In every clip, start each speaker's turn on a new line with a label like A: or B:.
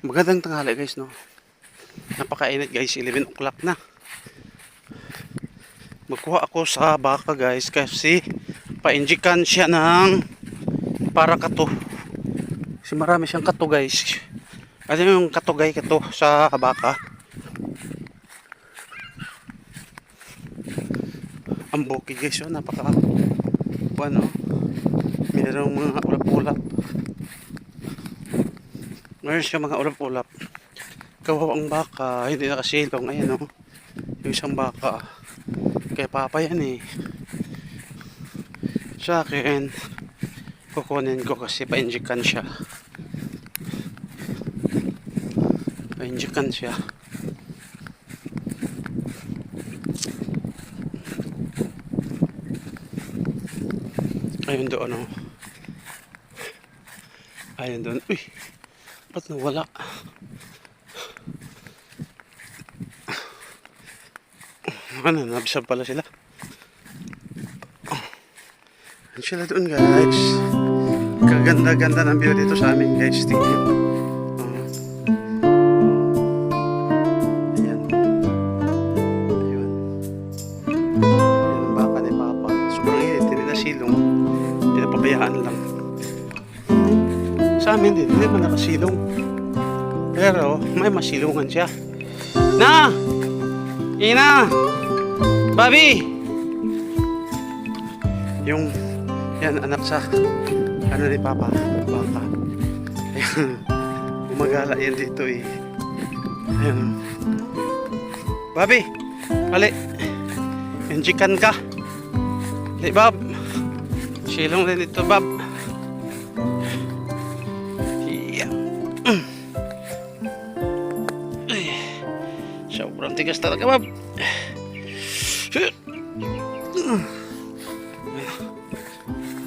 A: Magandang tanghali guys no. Napakainit guys, 11 o'clock na. Magkuha ako sa baka guys kasi painjikan siya ng para kato. Kasi marami siyang kato guys. Ano yung katugay kato sa baka? Ang bukid guys yun, napaka ano, mayroong mga ulap-ulap. Meron siya mga ulap-ulap. Kawawang baka, hindi nakasilong. Ayan o. Yung isang baka. Kaya papa yan eh. Sa akin, kukunin ko kasi pa-injikan siya. Pa-injikan siya. Ayun doon o. Ayun doon. Uy! Ba't nawala? Ano, nabisab pala sila. Ano sila doon guys? Kaganda-ganda ng view dito sa amin guys. Tingnan. Ayan. Ayun. Ayan ang baka ni Papa. Sobrang init. Hindi na silong. Pinapabayaan lang. Sa amin din, hindi man nakasilong. Pero may masilungan siya. Na! Ina! Bobby! Yung, yan, anak sa, ano ni Papa, baka. Ayan, umagala yan dito eh. Ayan. Bobby! Ali! Injikan ka! Di, Bob! Silong rin ito, Bob. Sobrang tigas talaga, Bob.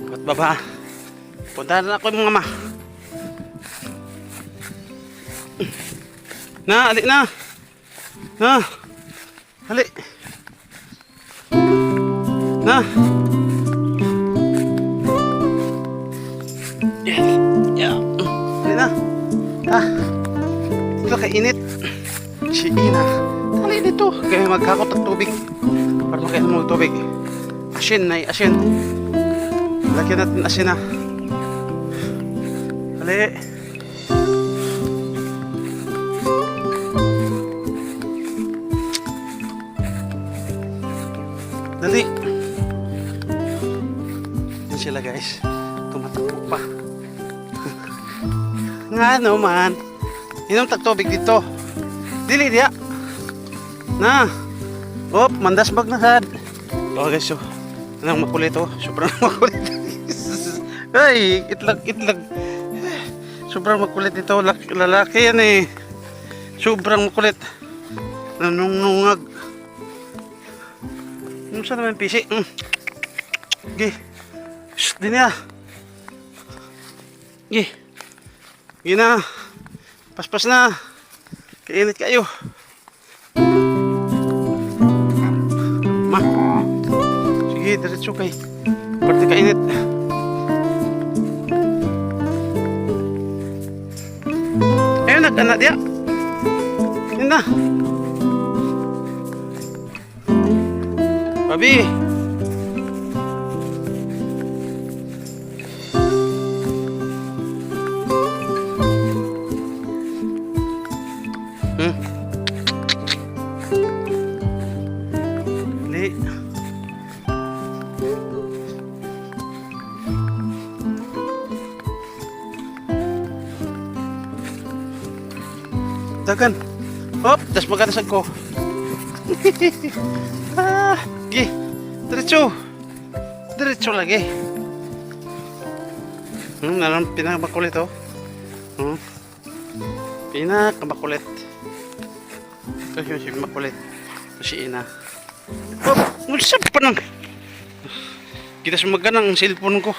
A: Ba't baba? Puntahan na ako yung mga ma. Na, ali na. Na. Ali. Na. Yes. Yeah. Ali na. Ah. Ito kainit. Si Ina. Tali dito. Kaya magkakot ng tubig. Para makainom ng tubig. Asin na asin. Lagyan natin asin na. Dali. Dali. Yan sila guys. Tumatakbo pa. Nga naman. Inom tag tubig dito. Dili dia. Na. Op, mandas bag na sad. Oh guys, so. Anong makulit oh. Sobrang makulit. Ay, itlag, itlag. Sobrang makulit ito. Lak- Lalaki yan eh. Sobrang makulit. Nanunungag. Ano saan naman pisi? Mm. Gi. Shh, din ya. Gi. Gi na. Paspas na. Kainit kayo. Sige, diretso kay. Parte kainit. Ayun, nag-anak dia. Yun na. Babi. Hmm. Dagan. Hop, das magkasag ko. ah, gi. Diretso. Diretso lagi. Hmm, nalang pinakamakulit oh. Hmm. Pinakamakulit. Ito yung si makulit. Si Ina. Hop, mulsap pa nang. Kita sumaga ng cellphone ko.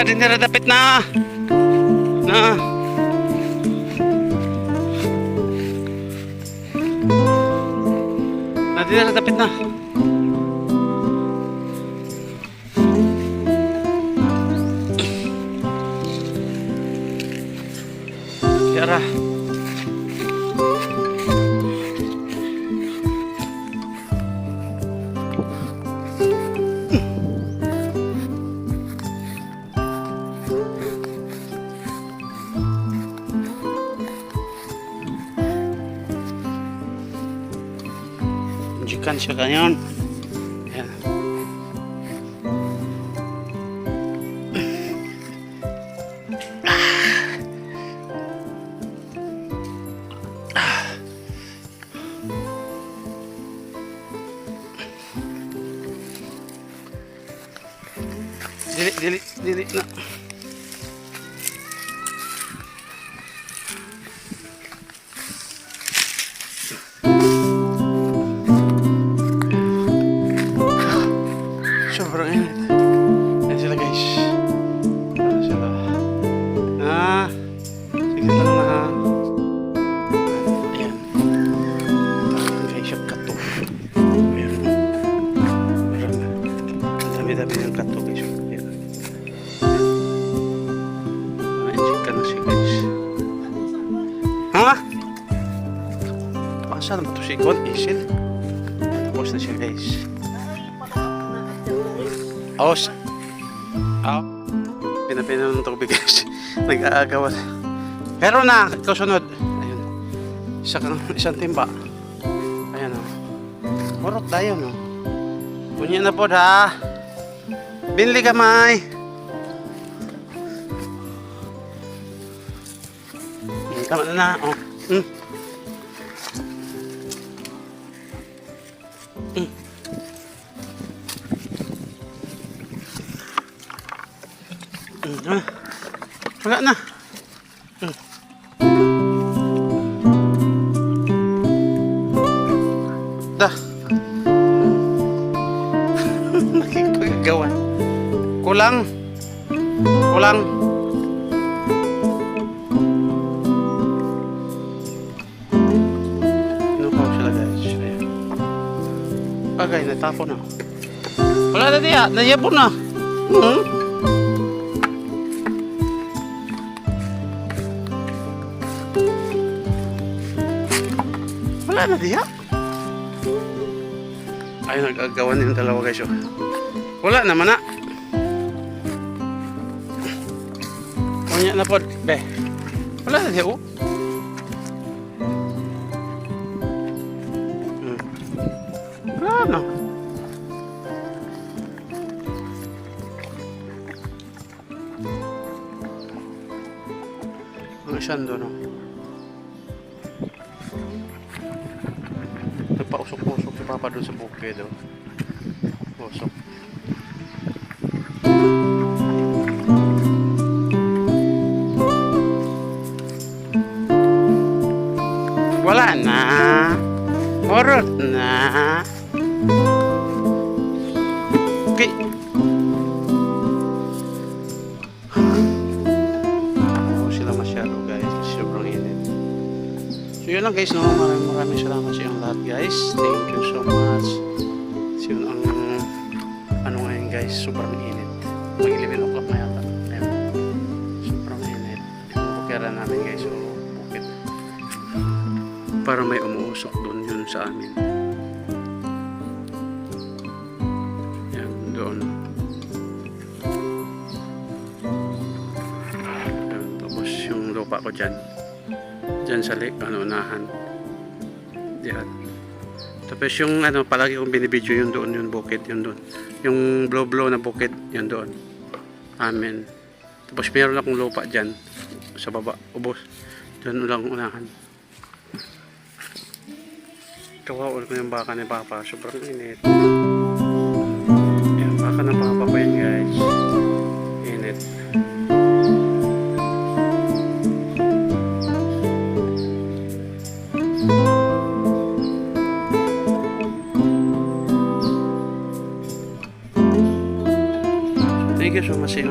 A: Tara, dinira dapit na. Na. Na dinira dapit na. Tara. Tara. Jikan siya kanyon. Ayan. Dili, dili, dili na. Gon? Isil. Tapos na siya guys. Oh, oh. Pinapinan ng tubig guys. Nag-aagawan. Pero na, kasunod. Ayun. Isa kang, isang timba. Ayan o. Oh. Murot tayo no. Kunya na po ha. Binli kamay. Tama na na. Oh. Mm. Wala na. Mm. Da. Nakikipagagawan. Kulang. Kulang. Inupaw sila guys. Ayan. Bagay, natapon na. Wala na diya. Nayabon na. Hmm? Wala na diya. Ay, nagagawan yung dalawa guys. oh. Wala naman na. Kunya na po. Be. Wala na diya. Oh. Hmm. Wala na. Ang isang doon. Oh. Nagpausok-usok si Papa doon sa bukid. Oh. Usok. Wala na. Horot na. Yun lang guys, no? maraming maraming salamat sa inyong lahat guys. Thank you so much. So yun ang ano ngayon guys, sobrang init. Mag 11 o'clock na yata. Ayan. Sobrang init. Bukera namin guys, so bukid. Para may umuusok doon yun sa amin. Yan, doon. Ayan, tapos yung lupa ko dyan. Dyan sa ano, unahan. Diyan. Tapos yung ano, palagi kong binibidyo yun doon, yung bukid, yun doon. Yung blow-blow na bukid, yun doon. Amen. Tapos meron akong lupa dyan, sa baba, ubos. Doon lang unahan. Kawaol ko yung baka ni Papa, sobrang init. Yan, baka ng Papa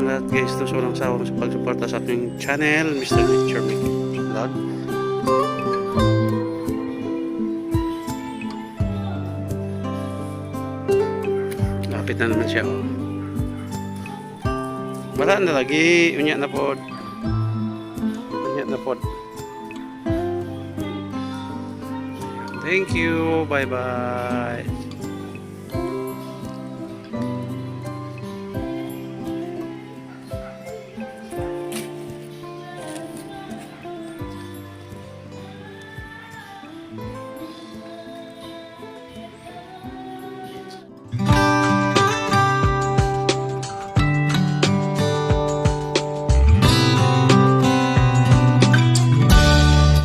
A: lahat guys to so walang sawang sa pagsuporta sa ating channel Mr. Nature Making Vlog. Lapit na naman siya oh. wala na lagi. Unya na po. Unya na po. Thank you. Bye bye